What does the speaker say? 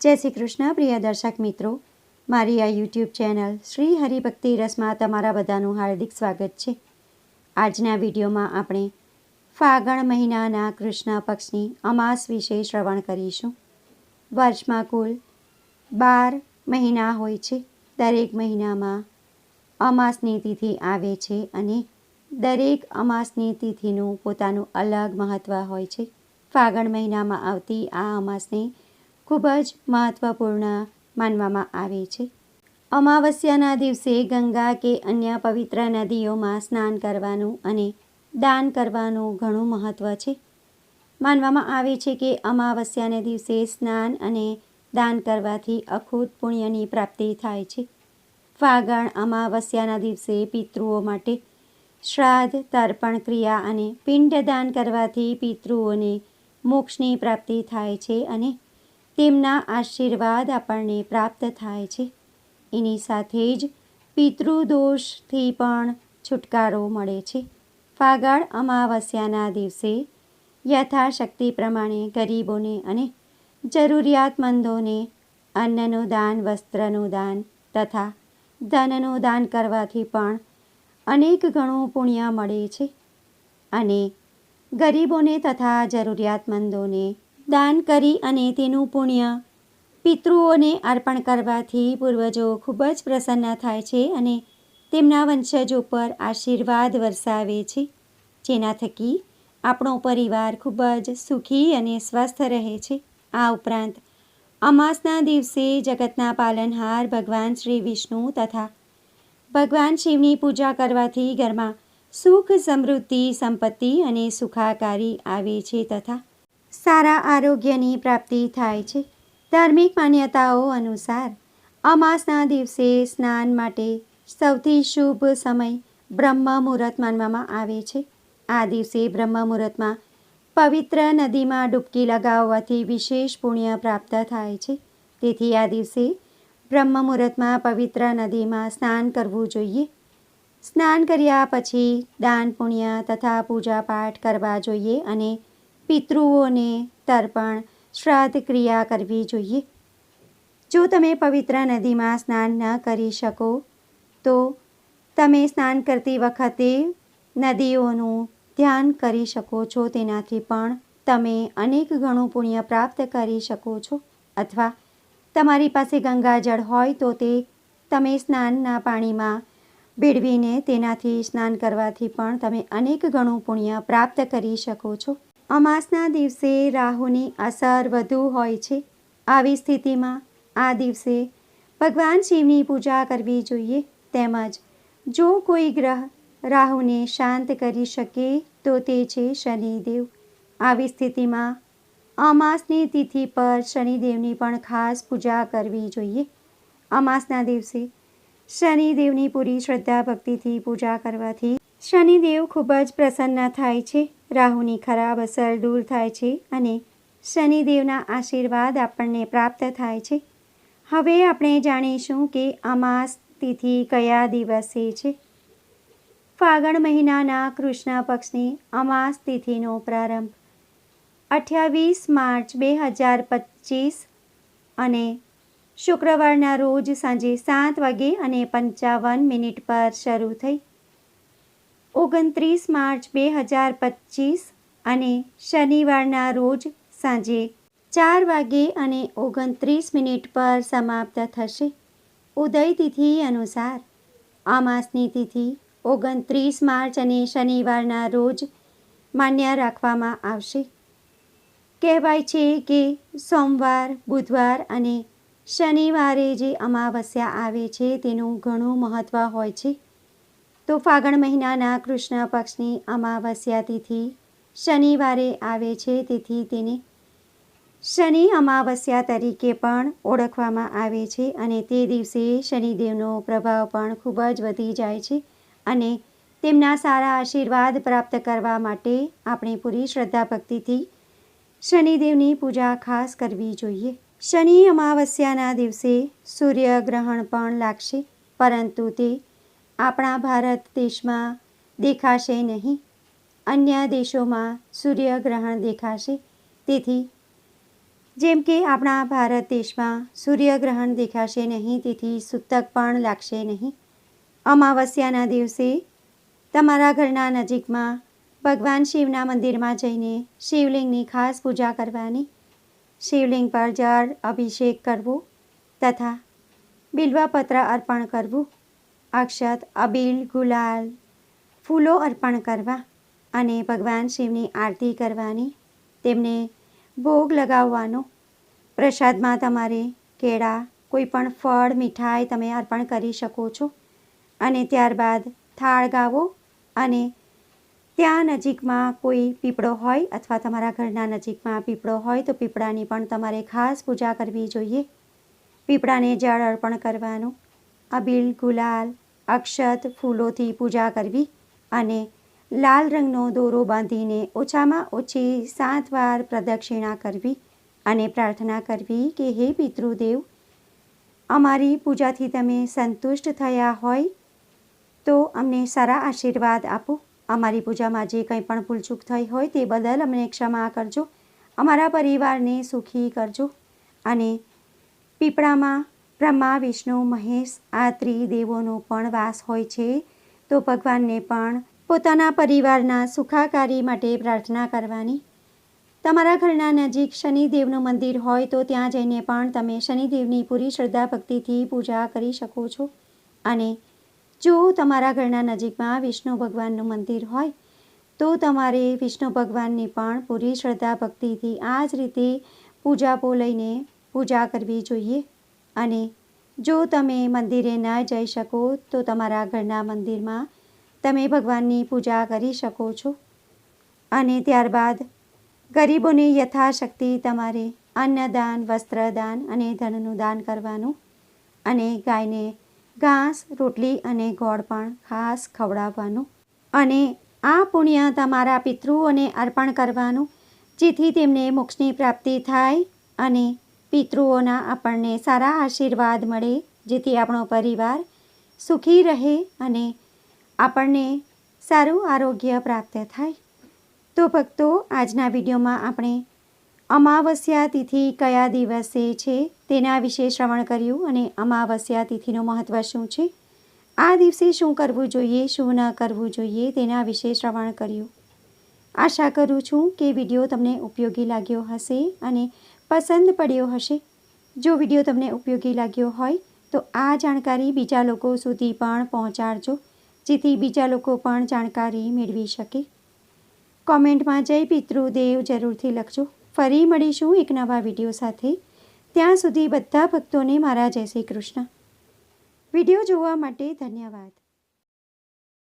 જય શ્રી કૃષ્ણ, પ્રિય દર્શક મિત્રો. મારી આ યુટ્યુબ ચેનલ શ્રી હરિભક્તિ રસમાં તમારા બધાનું હાર્દિક સ્વાગત છે. આજના વિડીયોમાં આપણે ફાગણ મહિનાના કૃષ્ણ પક્ષની અમાસ વિશે શ્રવણ કરીશું. વર્ષમાં કુલ બાર મહિના હોય છે. દરેક મહિનામાં અમાસની તિથિ આવે છે અને દરેક અમાસની તિથિનું પોતાનું અલગ મહત્ત્વ હોય છે. ફાગણ મહિનામાં આવતી આ અમાસને ખૂબ જ મહત્ત્વપૂર્ણ માનવામાં આવે છે. અમાવસ્યાના દિવસે ગંગા કે અન્ય પવિત્ર નદીઓમાં સ્નાન કરવાનું અને દાન કરવાનું ઘણું મહત્ત્વ છે. માનવામાં આવે છે કે અમાવસ્યાના દિવસે સ્નાન અને દાન કરવાથી અખૂટ પુણ્યની પ્રાપ્તિ થાય છે. ફાગણ અમાવસ્યાના દિવસે પિતૃઓ માટે શ્રાદ્ધ, તર્પણ ક્રિયા અને પિંડદાન કરવાથી પિતૃઓને મોક્ષની પ્રાપ્તિ થાય છે અને તેમના આશીર્વાદ આપણને પ્રાપ્ત થાય છે. એની સાથે જ પિતૃદોષથી પણ છુટકારો મળે છે. ફાગળ અમાવસ્યાના દિવસે યથાશક્તિ પ્રમાણે ગરીબોને અને જરૂરિયાતમંદોને અન્નનું દાન, વસ્ત્રનું દાન તથા ધનનું દાન કરવાથી પણ અનેક ગણું પુણ્ય મળે છે. અને ગરીબોને તથા જરૂરિયાતમંદોને દાન કરી અને તેનું પુણ્ય પિતૃઓને અર્પણ કરવાથી પૂર્વજો ખૂબ જ પ્રસન્ન થાય છે અને તેમના વંશજો પર આશીર્વાદ વરસાવે છે. જેના થકી આપણો પરિવાર ખૂબ જ સુખી અને સ્વસ્થ રહે છે. આ ઉપરાંત, અમાસના દિવસે જગતના પાલનહાર ભગવાન શ્રી વિષ્ણુ તથા ભગવાન શિવની પૂજા કરવાથી ઘરમાં સુખ સમૃદ્ધિ, સંપત્તિ અને સુખાકારી આવે છે તથા સારા આરોગ્યની પ્રાપ્તિ થાય છે. ધાર્મિક માન્યતાઓ અનુસાર, અમાસના દિવસે સ્નાન માટે સૌથી શુભ સમય બ્રહ્મ મુહૂર્ત માનવામાં આવે છે. આ દિવસે બ્રહ્મ મુહૂર્તમાં પવિત્ર નદીમાં ડૂબકી લગાવવાથી વિશેષ પુણ્ય પ્રાપ્ત થાય છે. તેથી આ દિવસે બ્રહ્મ મુહૂર્તમાં પવિત્ર નદીમાં સ્નાન કરવું જોઈએ. સ્નાન કર્યા પછી દાન પુણ્ય તથા પૂજા પાઠ કરવા જોઈએ અને પિતૃઓને તર્પણ, શ્રાદ્ધ ક્રિયા કરવી જોઈએ. જો તમે પવિત્ર નદીમાં સ્નાન ન કરી શકો, તો તમે સ્નાન કરતી વખતે નદીઓનું ધ્યાન કરી શકો છો. તેનાથી પણ તમે અનેક ગણું પુણ્ય પ્રાપ્ત કરી શકો છો. અથવા તમારી પાસે ગંગાજળ હોય તો તે તમે સ્નાનના પાણીમાં ભેળવીને તેનાથી સ્નાન કરવાથી પણ તમે અનેક ગણું પુણ્ય પ્રાપ્ત કરી શકો છો. અમાસના દિવસે રાહુની અસર વધુ હોય છે. આવી સ્થિતિમાં આ દિવસે ભગવાન શિવની પૂજા કરવી જોઈએ. તેમજ જો કોઈ ગ્રહ રાહુને શાંત કરી શકે, તો તે છે શનિદેવ. આવી સ્થિતિમાં અમાસની તિથિ પર શનિદેવની પણ ખાસ પૂજા કરવી જોઈએ. અમાસના દિવસે શનિદેવની પૂરી શ્રદ્ધા ભક્તિથી પૂજા કરવાથી શનિદેવ ખૂબ જ પ્રસન્ન થાય છે. રાહુની ખરાબ અસર દૂર થાય છે અને શનિદેવના આશીર્વાદ આપણને પ્રાપ્ત થાય છે. હવે આપણે જાણીશું કે અમાસ તિથિ કયા દિવસે છે. ફાગણ મહિનાના કૃષ્ણ પક્ષની અમાસ તિથિનો પ્રારંભ અઠ્યાવીસ માર્ચ બે હજાર પચીસ અને શુક્રવારના રોજ સાંજે સાત વાગે અને પંચાવન મિનિટ પર શરૂ થઈ. ઓગણત્રીસ માર્ચ બે હજાર પચીસ અને શનિવારના રોજ સાંજે ચાર વાગે અને ઓગણત્રીસ મિનિટ પર સમાપ્ત થશે. ઉદય તિથિ અનુસાર અમાસની તિથિ ઓગણત્રીસ માર્ચ અને શનિવારના રોજ માન્ય રાખવામાં આવશે. કહેવાય છે કે સોમવાર, બુધવાર અને શનિવારે જે અમાવસ્યા આવે છે તેનું ઘણું મહત્ત્વ હોય છે. તો ફાગણ મહિનાના કૃષ્ણ પક્ષની અમાવસ્યા તિથિ શનિવારે આવે છે. તેથી તેને શનિ અમાવસ્યા તરીકે પણ ઓળખવામાં આવે છે અને તે દિવસે શનિદેવનો પ્રભાવ પણ ખૂબ જ વધી જાય છે અને તેમના સારા આશીર્વાદ પ્રાપ્ત કરવા માટે આપણે પૂરી શ્રદ્ધા ભક્તિથી શનિદેવની પૂજા ખાસ કરવી જોઈએ. શનિ અમાવસ્યાના દિવસે સૂર્યગ્રહણ પણ લાગશે, પરંતુ તે આપણા ભારત દેશમાં દેખાશે નહીં. અન્ય દેશોમાં સૂર્યગ્રહણ દેખાશે. તેથી, જેમ કે આપણા ભારત દેશમાં સૂર્યગ્રહણ દેખાશે નહીં, તેથી સૂતક પણ લાગશે નહીં. અમાવસ્યાના દિવસે તમારા ઘરના નજીકમાં ભગવાન શિવના મંદિરમાં જઈને શિવલિંગની ખાસ પૂજા કરવાની, શિવલિંગ પર જળ અભિષેક કરવો તથા બિલ્વપત્ર અર્પણ કરવું. અક્ષત, અબીલ, ગુલાલ. ફૂલો અર્પણ કરવા અને ભગવાન શિવની આરતી કરવાની, તેમને ભોગ લગાવવાનો. પ્રસાદમાં તમારે કેળા કોઈ પણ ફળ, મીઠાઈ તમે અર્પણ કરી શકો છો. અને ત્યારબાદ થાળ ગાવો અને ત્યાં નજીકમાં કોઈ પીપળો હોય અથવા તમારા ઘરના નજીકમાં પીપળો હોય તો પીપળાની પણ તમારે ખાસ પૂજા કરવી જોઈએ. પીપળાને જળ અર્પણ કરવાનું. અબીલ, ગુલાલ અક્ષત ફૂલોથી પૂજા કરવી અને લાલ રંગનો દોરો બાંધીને ઓછામાં ઓછી સાત વાર પ્રદક્ષિણા કરવી અને પ્રાર્થના કરવી કે હે પિતૃદેવ, અમારી પૂજાથી તમે સંતુષ્ટ થયા હોય તો અમને સારા આશીર્વાદ આપો. અમારી પૂજામાં જે કંઈ પણ ભૂલચૂક થઈ હોય તે બદલ અમને ક્ષમા કરજો. અમારા પરિવારને સુખી કરજો અને પીપળામાં બ્રહ્મા, વિષ્ણુ, મહેશ આ ત્રિદેવોનો પણ વાસ હોય છે. તો ભગવાનને પણ પોતાના પરિવારના સુખાકારી માટે પ્રાર્થના કરવાની. તમારા ઘરના નજીક શનિદેવનું મંદિર હોય તો ત્યાં જઈને પણ તમે શનિદેવની પૂરી શ્રદ્ધા ભક્તિથી પૂજા કરી શકો છો. અને જો તમારા ઘરના નજીકમાં વિષ્ણુ ભગવાનનું મંદિર હોય, તો તમારે વિષ્ણુ ભગવાનની પણ પૂરી શ્રદ્ધા ભક્તિથી આ જ રીતે પૂજાપો લઈને પૂજા કરવી જોઈએ. અને જો તમે મંદિરે ન જઈ શકો, તો તમારા ઘરના મંદિરમાં તમે ભગવાનની પૂજા કરી શકો છો. અને ત્યારબાદ ગરીબોને યથાશક્તિ તમારે અન્નદાન, વસ્ત્રદાન અને ધનનું દાન કરવાનું અને ગાયને ઘાસ, રોટલી અને ગોળ પણ ખાસ ખવડાવવાનું. અને આ પુણ્ય તમારા પિતૃઓને અર્પણ કરવાનું, જેથી તેમને મોક્ષની પ્રાપ્તિ થાય અને પિતૃઓના આપણને સારા આશીર્વાદ મળે, જેથી આપણો પરિવાર સુખી રહે અને આપણને સારું આરોગ્ય પ્રાપ્ત થાય. તો ભક્તો, આજના વિડીયોમાં આપણે અમાવસ્યા તિથિ કયા દિવસે છે તેના વિશે શ્રવણ કર્યું અને અમાવસ્યા તિથિનું મહત્ત્વ શું છે? આ દિવસે શું કરવું જોઈએ, શું ન કરવું જોઈએ તેના વિશે શ્રવણ કર્યું. આશા કરું છું કે વીડિયો તમને ઉપયોગી લાગ્યો હશે અને પસંદ પડ્યો હશે. જો વીડિયો તમને ઉપયોગી લાગ્યો હોય, તો આ જાણકારી બીજા લોકો સુધી પણ પહોંચાડજો, જેથી બીજા લોકો પણ જાણકારી મેળવી શકે. કોમેન્ટમાં જય પિતૃદેવ જરૂરથી લખજો. ફરી મળીશું એક નવા વીડિયો સાથે. ત્યાં સુધી બધા ભક્તોને મારા જય શ્રી કૃષ્ણ. વીડિયો જોવા માટે ધન્યવાદ.